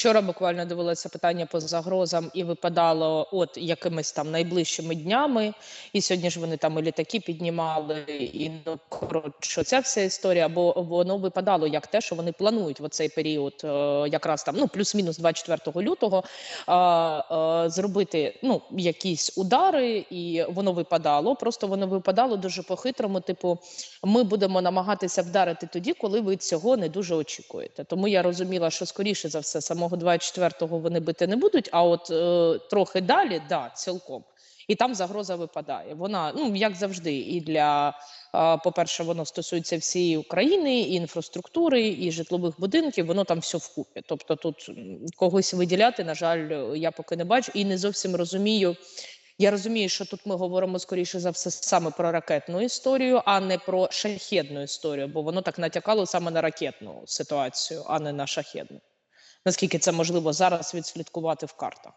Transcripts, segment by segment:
Вчора буквально дивилася питання по загрозам і випадало от якимись там найближчими днями. І сьогодні ж вони там і літаки піднімали, і ну коротше, ця вся історія. Бо воно випадало як те, що вони планують в цей період, е, якраз там ну плюс-мінус 24 лютого, е, е, зробити ну якісь удари, і воно випадало. Просто воно випадало дуже по-хитрому. Типу, ми будемо намагатися вдарити тоді, коли ви цього не дуже очікуєте. Тому я розуміла, що скоріше за все самого 24-го вони бити не будуть. А от е, трохи далі, да, цілком. І там загроза випадає. Вона ну як завжди, і для е, по-перше, воно стосується всієї України, і інфраструктури, і житлових будинків. Воно там все вкупі. Тобто, тут когось виділяти, на жаль, я поки не бачу і не зовсім розумію. Я розумію, що тут ми говоримо скоріше за все саме про ракетну історію, а не про шахедну історію, бо воно так натякало саме на ракетну ситуацію, а не на шахедну. Наскільки це можливо зараз відслідкувати в картах?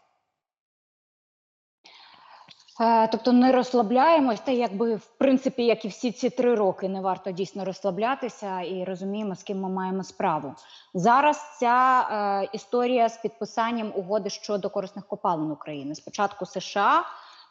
Е, Тобто не розслабляємось, та якби в принципі, як і всі ці три роки, не варто дійсно розслаблятися і розуміємо, з ким ми маємо справу. Зараз ця е, історія з підписанням угоди щодо корисних копалин України. Спочатку США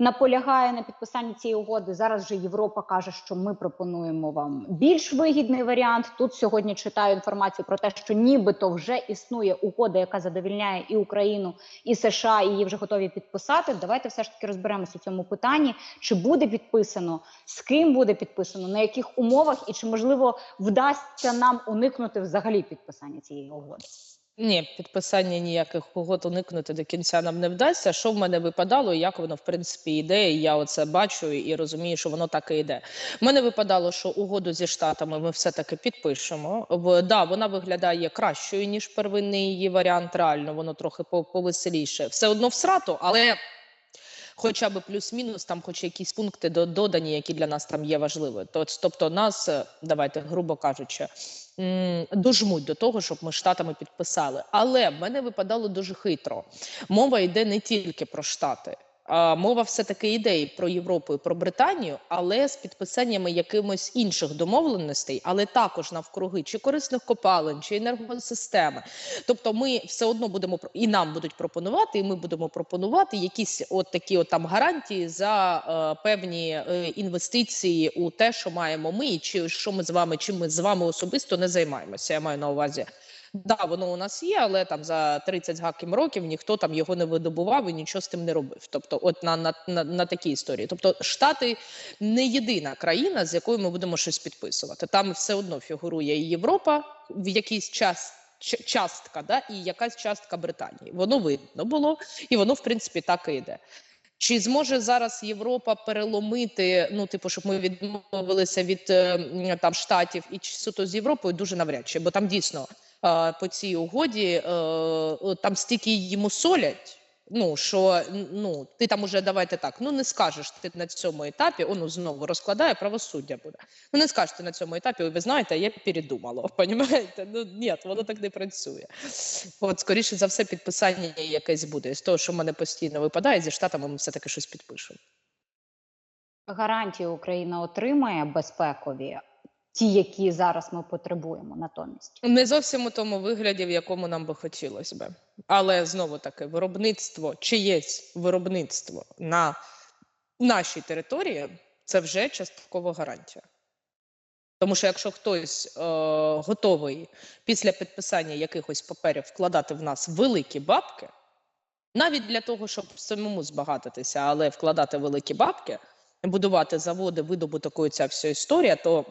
наполягає на підписанні цієї угоди. Зараз же Європа каже, що ми пропонуємо вам більш вигідний варіант. Тут сьогодні читаю інформацію про те, що нібито вже існує угода, яка задовільняє і Україну, і США, і її вже готові підписати. Давайте все ж таки розберемося у цьому питанні. Чи буде підписано, з ким буде підписано, на яких умовах, і чи можливо вдасться нам уникнути взагалі підписання цієї угоди? Ні, підписання ніяких угод уникнути до кінця нам не вдасться. Що в мене випадало, і як воно в принципі йде, і я оце бачу і розумію, що воно так і йде. В мене випадало, що угоду зі штатами ми все таки підпишемо. В да, вона виглядає кращою ніж первинний її варіант. Реально, воно трохи по- повеселіше. Все одно всрато, але. Хоча б плюс-мінус, там хоч якісь пункти додані, які для нас там є важливі. Тобто нас, е, давайте грубо кажучи, дожмуть до того, щоб ми штатами підписали. Але в мене випадало дуже хитро. Мова йде не тільки про штати. Мова все таки йде про Європу, і про Британію, але з підписаннями якимось інших домовленостей, але також навкруги чи корисних копалин, чи енергосистеми. Тобто, ми все одно будемо і нам будуть пропонувати, і ми будемо пропонувати якісь от такі от там гарантії за е, певні е, інвестиції у те, що маємо ми, і чи що ми з вами, чим ми з вами особисто не займаємося. Я маю на увазі. Да, воно у нас є, але там за 30 з гаком років ніхто там його не видобував і нічого з тим не робив. Тобто, от на, на, на, на такій історії. Тобто, Штати не єдина країна, з якою ми будемо щось підписувати. Там все одно фігурує і Європа в якийсь час. Частка, да, і якась частка Британії. Воно видно було, і воно, в принципі, так і йде. Чи зможе зараз Європа переломити? Ну, типу, щоб ми відмовилися від е, там штатів і чи суто з Європою, дуже навряд чи, бо там дійсно по цій угоді е, е, там стільки її мусолять. Ну що ну ти там уже давайте так. Ну не скажеш ти на цьому етапі. Оно знову розкладає правосуддя буде. Ну не скажеш ти на цьому етапі. «Ой, Ви знаєте, я передумала. Понімаєте? Ну ні, воно так не працює. От скоріше за все, підписання якесь буде з того, що в мене постійно випадає зі штатами. Ми все таки щось підпишемо. Гарантії Україна отримає безпекові, ті, які зараз ми потребуємо натомість. Не зовсім у тому вигляді, в якому нам би хотілося би. Але знову таки, виробництво, чиєсь виробництво на нашій території це вже часткова гарантія. Тому що якщо хтось е, готовий після підписання якихось паперів вкладати в нас великі бабки, навіть для того, щоб самому збагатитися, але вкладати великі бабки, будувати заводи, видобуток ця вся історія, то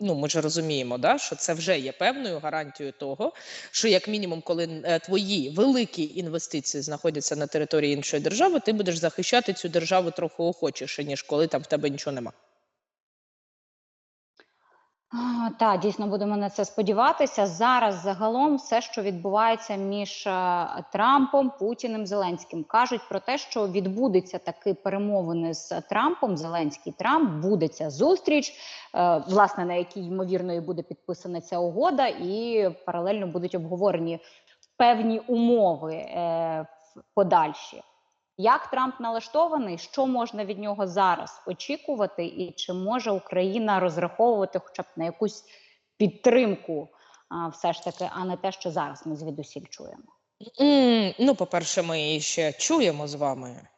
ну ми ж розуміємо, да, що це вже є певною гарантією того, що як мінімум, коли е, твої великі інвестиції знаходяться на території іншої держави, ти будеш захищати цю державу трохи охочіше, ніж коли там в тебе нічого нема. А, Та дійсно будемо на це сподіватися. Зараз загалом все, що відбувається між е, Трампом, Путіним, Зеленським, кажуть про те, що відбудеться таки перемовини з Трампом. Зеленський Трамп буде ця зустріч, е, власне на якій ймовірно і буде підписана ця угода, і паралельно будуть обговорені певні умови е, подальші. Як Трамп налаштований, що можна від нього зараз очікувати, і чи може Україна розраховувати хоча б на якусь підтримку, а, все ж таки, а не те, що зараз ми звідусіль чуємо? Mm, Ну, по-перше, ми її ще чуємо з вами.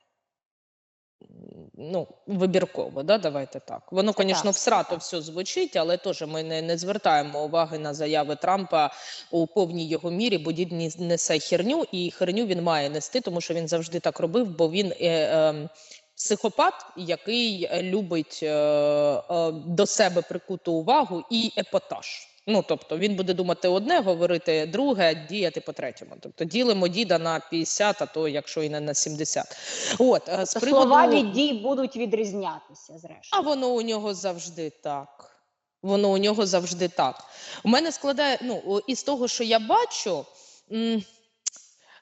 Ну, вибірково, да, давайте так. Воно, звісно, всрато все звучить, але теж ми не, не звертаємо уваги на заяви Трампа у повній його мірі, бо дід несе херню, і херню він має нести, тому що він завжди так робив, бо він е, е, психопат, який любить е, е, до себе прикуту увагу і епатаж. Ну, тобто він буде думати одне, говорити друге, діяти по третьому. Тобто ділимо діда на 50, а то якщо і не на 70. От е, з Тобто приводу... Слова від дій будуть відрізнятися, А воно у нього завжди так. Воно у нього завжди так. У мене складає, ну, із того, що я бачу, м,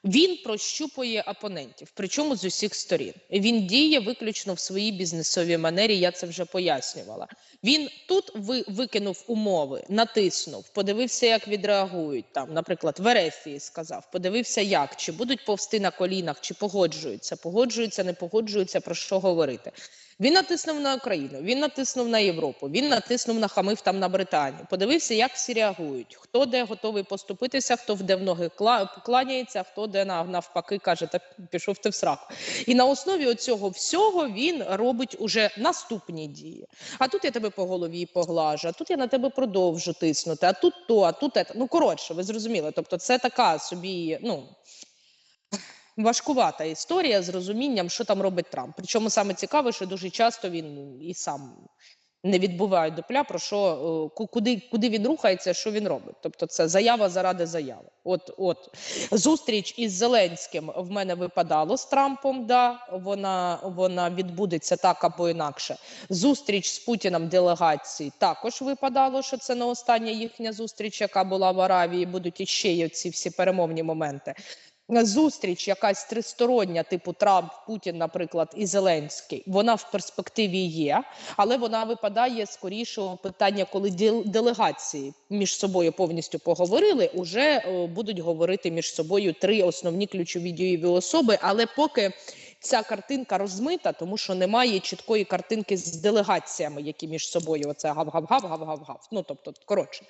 він прощупує опонентів, причому з усіх сторін. Він діє виключно в своїй бізнесовій манері, я це вже пояснювала. Він тут ви, викинув умови, натиснув, подивився, як відреагують там, наприклад, в Ерефії сказав, подивився, як, чи будуть повсти на колінах, чи погоджуються, погоджуються, не погоджуються, про що говорити. Він натиснув на Україну, він натиснув на Європу, він натиснув на хамив там на Британію. Подивився, як всі реагують. Хто де готовий поступитися, хто де в ноги кланяється, хто де навпаки каже, так пішов ти в сраку. І на основі цього всього він робить уже наступні дії. А тут я тебе по голові поглажу, а тут я на тебе продовжу тиснути, а тут то, а тут. Ну коротше, ви зрозуміли. Тобто, це така собі, ну важкувата історія з розумінням, що там робить Трамп. Причому саме цікаве, що дуже часто він і сам не відбуває дупля, про що е, куди, куди він рухається, що він робить. Тобто, це заява заради заяви. От, от зустріч із Зеленським в мене випадало з Трампом. Да, вона, вона відбудеться так або інакше. Зустріч з Путіним делегації також випадало, що це не остання їхня зустріч, яка була в Аравії. Будуть іще є ці всі перемовні моменти. Зустріч, якась тристороння, типу Трамп, Путін, наприклад, і Зеленський, вона в перспективі є, але вона випадає скоріше питання, коли дел- делегації між собою повністю поговорили, уже е, будуть говорити між собою три основні ключові дієві особи. Але поки ця картинка розмита, тому що немає чіткої картинки з делегаціями, які між собою оце гав-гав-гав, гав-гав-гав. Ну тобто, коротше.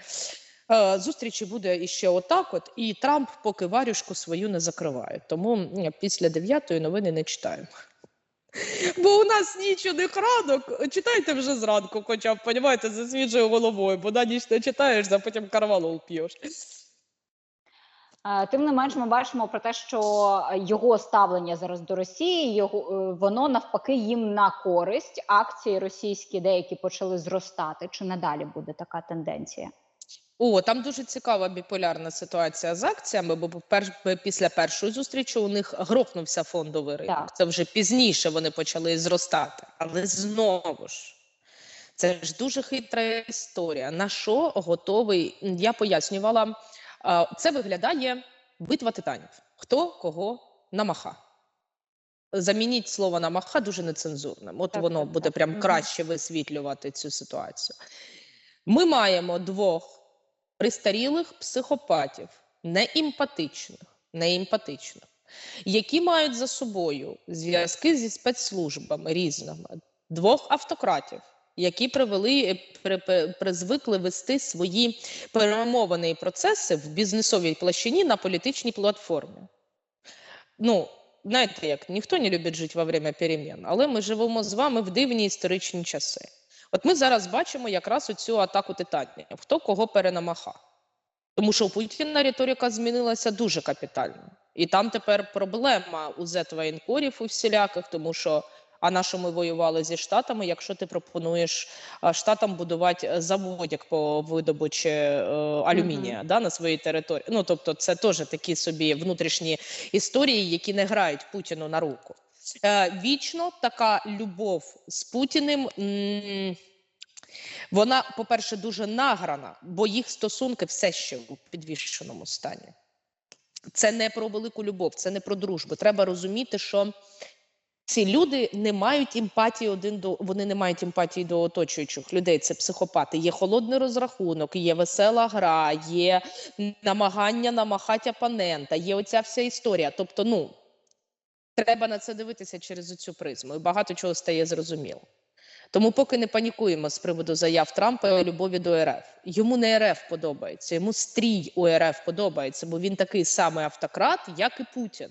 Е, Зустрічі буде іще отак, от і Трамп поки варюшку свою не закриває. Тому після дев'ятої новини не читаємо. Бо у нас ніч у них ранок. Читайте вже зранку, хоча б понімаєте, за свіжою головою, бо на ніч не читаєш, а потім карвалол п'єш. Тим не менш, ми бачимо про те, що його ставлення зараз до Росії, його е, воно навпаки їм на користь. Акції російські деякі почали зростати. Чи надалі буде така тенденція? О, там дуже цікава біполярна ситуація з акціями, бо перш, після першої зустрічі у них грохнувся фондовий ринок. Так. Це вже пізніше вони почали зростати. Але знову ж, це ж дуже хитра історія. На що готовий? Я пояснювала, це виглядає битва титанів. Хто кого намаха. Замініть слово намаха дуже нецензурним. От Так, воно так, буде так. прям краще висвітлювати цю ситуацію. Ми маємо двох пристарілих психопатів, неімпатичних, неімпатичних, які мають за собою зв'язки зі спецслужбами різними, двох автократів, які привели, при, при- призвикли вести свої перемовини процеси в бізнесовій площині на політичній платформі. Ну, знаєте, як ніхто не любить жити во время перемін, але ми живемо з вами в дивні історичні часи. От ми зараз бачимо якраз оцю атаку титанів. Хто кого перенамахав. Тому що у Путіна риторика змінилася дуже капітально. І там тепер проблема у зетвоєнкорів у всіляких, тому що а на що ми воювали зі штатами, якщо ти пропонуєш штатам будувати е, заводик по видобучі е, алюмінія да, на своїй території. Ну тобто, це теж такі собі внутрішні історії, які не грають Путіну на руку. Е, вічно така любов з Путіним. вона, по-перше, дуже награна, бо їх стосунки все ще у підвішеному стані. Це не про велику любов, це не про дружбу. Треба розуміти, що ці люди не мають емпатії один до вони не мають емпатії до оточуючих людей. Це психопати. Є холодний розрахунок, є весела гра, є намагання намахати опонента, є оця вся історія. Тобто, ну треба на це дивитися через цю призму, і багато чого стає зрозуміло. Тому поки не панікуємо з приводу заяв Трампа і любові до РФ. Йому не РФ подобається, йому стрій у РФ подобається, бо він такий самий автократ, як і Путін.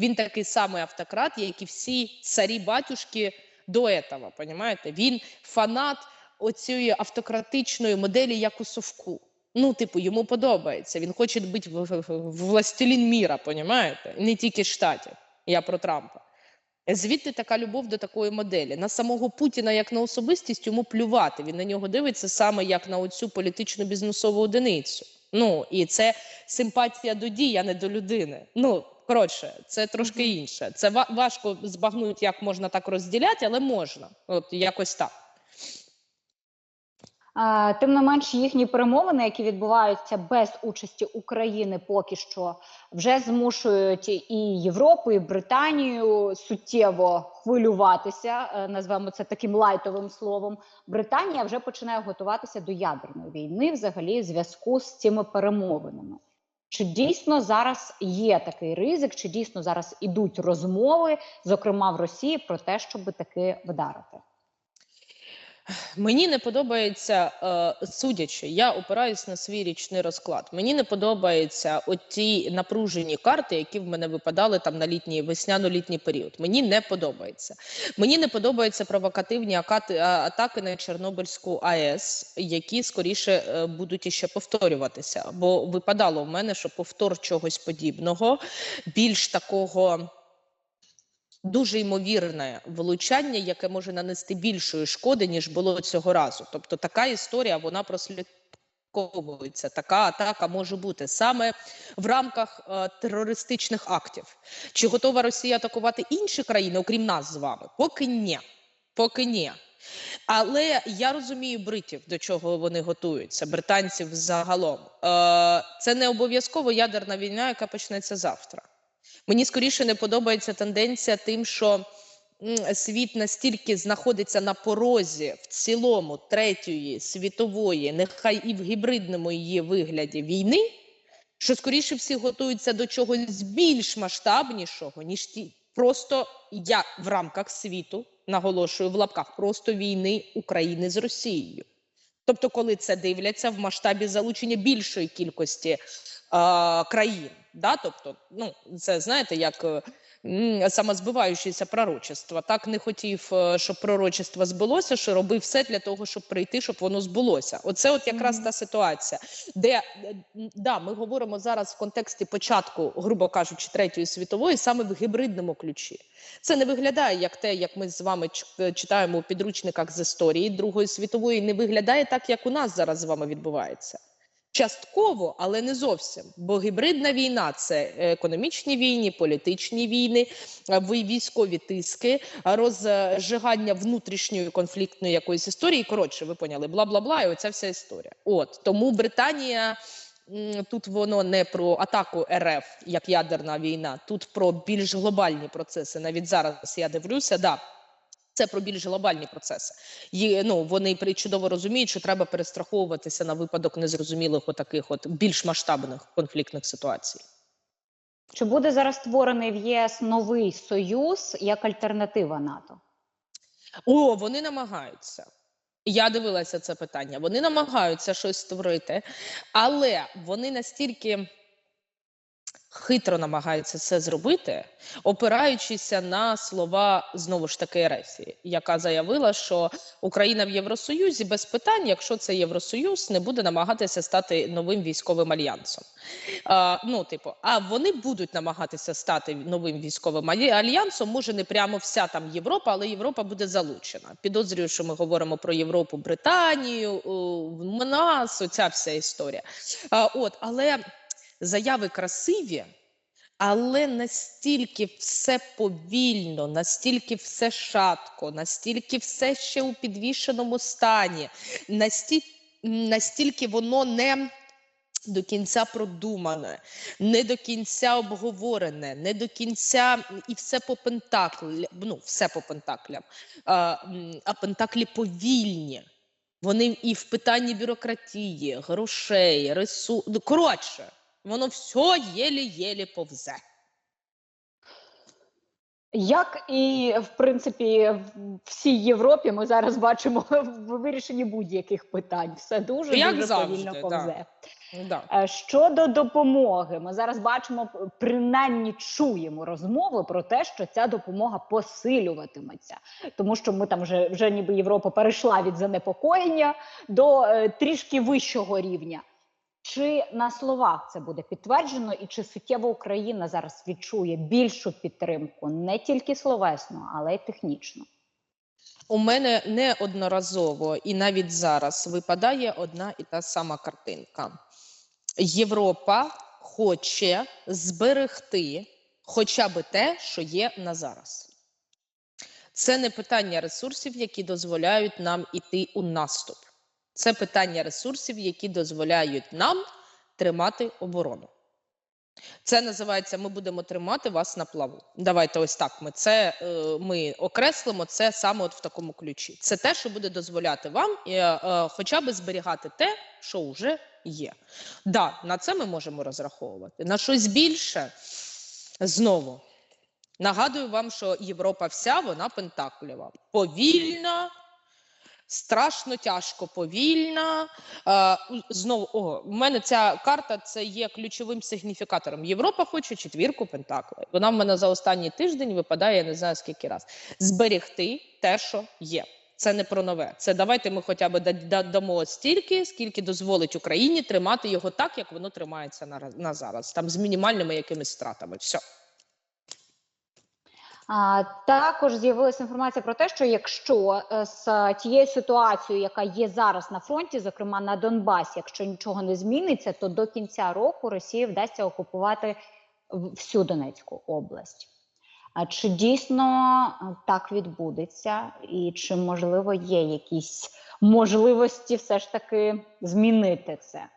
Він такий самий автократ, як і всі царі батюшки до этого, Понімаєте? Він фанат оцієї автократичної моделі, як у Совку. Ну, типу, йому подобається. Він хоче бути властелін міра, понімаєте? Не тільки штатів. Я про Трампа. Звідти така любов до такої моделі. На самого Путіна як на особистість йому плювати. Він на нього дивиться саме як на оцю політичну бізнесову одиницю. Ну і це симпатія до дій, а не до людини. Ну коротше, це трошки інше. Це ва- важко збагнути, як можна так розділяти, але можна. От якось так. Тим не менш, їхні перемовини, які відбуваються без участі України, поки що вже змушують і Європу, і Британію суттєво хвилюватися. е, Назвемо це таким лайтовим словом. Британія вже починає готуватися до ядерної війни, взагалі, в зв'язку з цими перемовинами. Чи дійсно зараз є такий ризик? Чи дійсно зараз ідуть розмови, зокрема в Росії, про те, щоб таки вдарити? Мені не подобається, е, судячи, я опираюсь на свій річний розклад. Мені не подобаються оті напружені карти, які в мене випадали там на літній весняно-літній період. Мені не подобається. Мені не подобаються провокативні акати, атаки на Чорнобильську АЕС, які скоріше е, будуть іще повторюватися. Бо випадало в мене, що повтор чогось подібного, більш такого дуже ймовірне влучання, яке може нанести більшої шкоди, ніж було цього разу. Тобто така історія вона прослідковується. Така атака може бути саме в рамках е, терористичних актів. Чи готова Росія атакувати інші країни, окрім нас з вами? Поки ні. Поки ні. Але я розумію бритів, до чого вони готуються, британців загалом. Е, це не обов'язково ядерна війна, яка почнеться завтра. Мені скоріше не подобається тенденція тим, що світ настільки знаходиться на порозі в цілому третьої світової, нехай і в гібридному її вигляді війни, що скоріше всі готуються до чогось більш масштабнішого, ніж ті просто я в рамках світу наголошую в лапках просто війни України з Росією. Тобто, коли це дивляться в масштабі залучення більшої кількості е, країн, да? тобто, ну це знаєте, як е, самозбиваючеся пророчество. Так не хотів, е, щоб пророчество збулося, що робив все для того, щоб прийти, щоб воно збулося. Оце от якраз та ситуація, де е, да, ми говоримо зараз в контексті початку, грубо кажучи, третьої світової, саме в гібридному ключі. Це не виглядає як те, як ми з вами читаємо у підручниках з історії Другої світової. Не виглядає так, як у нас зараз з вами відбувається. Частково, але не зовсім. Бо гібридна війна це економічні війни, політичні війни, військові тиски, розжигання внутрішньої конфліктної якоїсь історії. Коротше, ви поняли, бла бла бла, і оця вся історія. От тому Британія. Тут воно не про атаку РФ як ядерна війна, тут про більш глобальні процеси. Навіть зараз я дивлюся, да, це про більш глобальні процеси. Є, ну, вони чудово розуміють, що треба перестраховуватися на випадок незрозумілих отаких от більш масштабних конфліктних ситуацій. Чи буде зараз створений в ЄС новий союз як альтернатива НАТО? О, вони намагаються. Я дивилася це питання. Вони намагаються щось створити, але вони настільки хитро намагаються це зробити, опираючися на слова знову ж таки Ерефії, яка заявила, що Україна в Євросоюзі без питань, якщо це Євросоюз, не буде намагатися стати новим військовим альянсом. А, ну, типу, а вони будуть намагатися стати новим військовим альянсом. Може, не прямо вся там Європа, але Європа буде залучена. Підозрюю, що ми говоримо про Європу, Британію, в нас, оця вся історія. А, от, але заяви красиві. Але настільки все повільно, настільки все шатко, настільки все ще у підвішеному стані, настільки, настільки воно не до кінця продумане, не до кінця обговорене, не до кінця і все по пентаклі, ну все по пентаклям, а, а пентаклі повільні. Вони і в питанні бюрократії, грошей, ресурсів. Коротше, воно все єлі-єлі повзе. Як і в принципі в всій Європі, ми зараз бачимо в вирішенні будь-яких питань. Все дуже Як дуже завжди, повільно повзе. Да. Е, Щодо допомоги, ми зараз бачимо, принаймні чуємо розмови про те, що ця допомога посилюватиметься, тому що ми там вже вже ніби Європа перейшла від занепокоєння до е, трішки вищого рівня. Чи на словах це буде підтверджено, і чи суттєво Україна зараз відчує більшу підтримку не тільки словесно, але й технічно? У мене неодноразово і навіть зараз випадає одна і та сама картинка. Європа хоче зберегти хоча б те, що є на зараз. Це не питання ресурсів, які дозволяють нам іти у наступ. Це питання ресурсів, які дозволяють нам тримати оборону. Це називається Ми будемо тримати вас на плаву. Давайте ось так. Ми це е, ми окреслимо це саме от в такому ключі. Це те, що буде дозволяти вам е, е, хоча б зберігати те, що вже є. Да, на це ми можемо розраховувати. На щось більше знову нагадую вам, що Європа вся вона пентаклєва, повільна. Страшно тяжко повільна. Е, знову о, в мене ця карта це є ключовим сигніфікатором. Європа хоче четвірку пентаклей. Вона в мене за останній тиждень випадає, я не знаю скільки раз. Зберегти те, що є. Це не про нове. Це давайте ми хоча б да- да- дамо стільки, скільки дозволить Україні тримати його так, як воно тримається на зараз, там з мінімальними якимись стратами. Все. Також з'явилася інформація про те, що якщо е, з тією ситуацією, яка є зараз на фронті, зокрема на Донбасі, якщо нічого не зміниться, то до кінця року Росії вдасться окупувати всю Донецьку область. А чи дійсно е, так відбудеться, і чи можливо є якісь можливості все ж таки змінити це?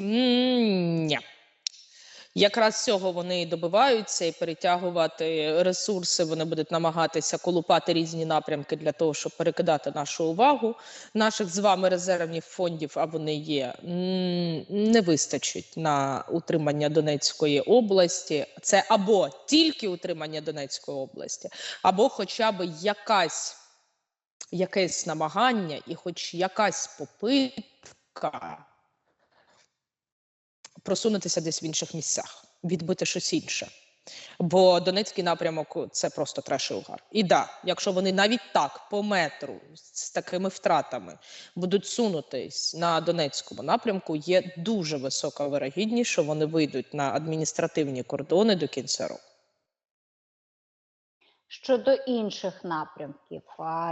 Ні. Якраз цього вони і добиваються і перетягувати ресурси. Вони будуть намагатися колупати різні напрямки для того, щоб перекидати нашу увагу. Наших з вами резервних фондів, а вони є, не вистачить на утримання Донецької області. Це або тільки утримання Донецької області, або хоча б якась якесь намагання і хоч якась попитка просунутися десь в інших місцях, відбити щось інше. Бо Донецький напрямок це просто треш і угар. І да, якщо вони навіть так по метру з такими втратами будуть сунутись на Донецькому напрямку, є дуже висока вирогідність, що вони вийдуть на адміністративні кордони до кінця року. Щодо інших напрямків,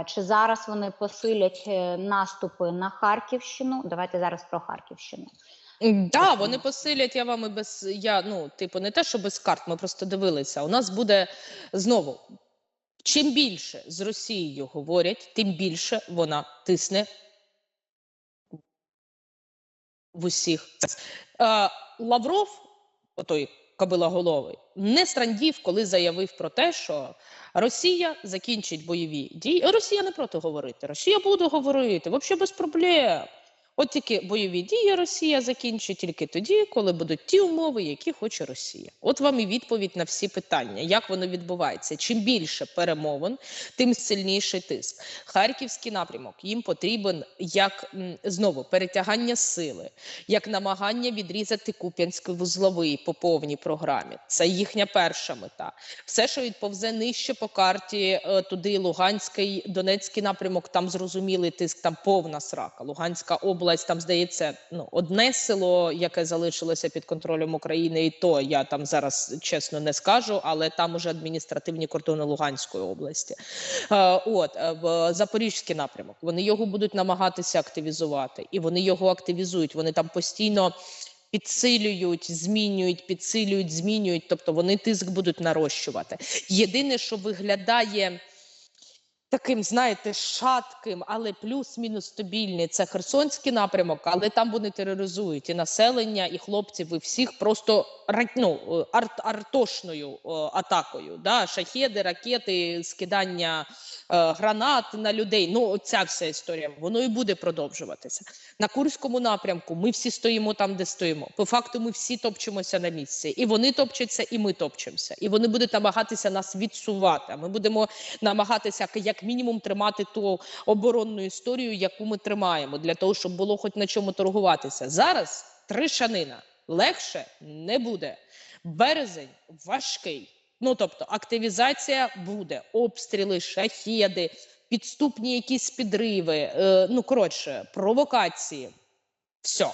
чи зараз вони посилять е, наступи на Харківщину? Давайте зараз про Харківщину. Так, да, вони посилять. Я вам і без я ну, типу, не те, що без карт. Ми просто дивилися. У нас буде знову. Чим більше з Росією говорять, тим більше вона тисне в усіх. Лавров, той кабилоголовий, не страндів, коли заявив про те, що Росія закінчить бойові дії. Росія не проти говорити. Росія буде говорити, взагалі без проблем. От тільки бойові дії Росія закінчить тільки тоді, коли будуть ті умови, які хоче Росія. От вам і відповідь на всі питання, як воно відбувається. Чим більше перемовин, тим сильніший тиск. Харківський напрямок їм потрібен як знову перетягання сили, як намагання відрізати Куп'янський вузловий по повній програмі. Це їхня перша мета. Все, що відповзе нижче по карті, е, туди Луганський, Донецький напрямок, там зрозумілий тиск, там повна срака. Луганська область, там здається, ну одне село, яке залишилося під контролем України, і то я там зараз чесно не скажу, але там уже адміністративні кордони Луганської області. Е, От е, в Запорізький напрямок вони його будуть намагатися активізувати, і вони його активізують. Вони там постійно. Підсилюють, змінюють, підсилюють, змінюють, тобто вони тиск будуть нарощувати. Єдине, що виглядає таким, знаєте, шатким, але плюс-мінус стабільний. Це Херсонський напрямок, але там вони тероризують і населення, і хлопців, і всіх просто ну, арт, артошною е, атакою. Да? Шахеди, ракети, скидання е, гранат на людей. Ну, ця вся історія, воно і буде продовжуватися. На Курському напрямку ми всі стоїмо там, де стоїмо. По факту, ми всі топчемося на місці. І вони топчаться, і ми топчемося. І вони будуть намагатися нас відсувати. Ми будемо намагатися як мінімум тримати ту оборонну історію, яку ми тримаємо, для того, щоб було хоч на чому торгуватися. Зараз три шанина легше не буде. Березень важкий. Ну тобто активізація буде, обстріли, шахеди, підступні якісь підриви. Е, ну коротше, провокації. Все.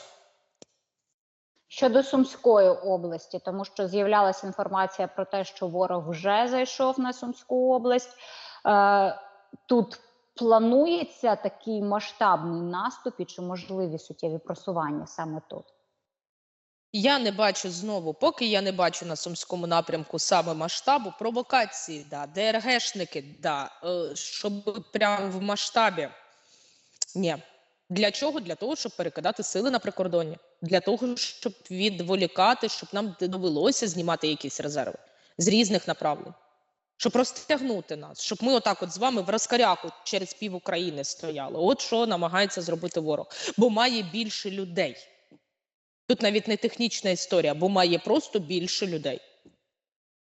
Щодо Сумської області, тому що з'являлася інформація про те, що ворог вже зайшов на Сумську область. Е, тут планується такий масштабний наступ і чи можливі суттєві просування саме тут? Я не бачу знову, поки я не бачу на сумському напрямку саме масштабу провокації, да, ДРГшники, да, е, щоб прямо в масштабі. Ні. Для чого? Для того, щоб перекидати сили на прикордонні, для того, щоб відволікати, щоб нам довелося знімати якісь резерви з різних направлень, щоб розтягнути нас, щоб ми отак от з вами в розкаряку через пів України стояли. От що намагається зробити ворог, бо має більше людей. Тут навіть не технічна історія, бо має просто більше людей.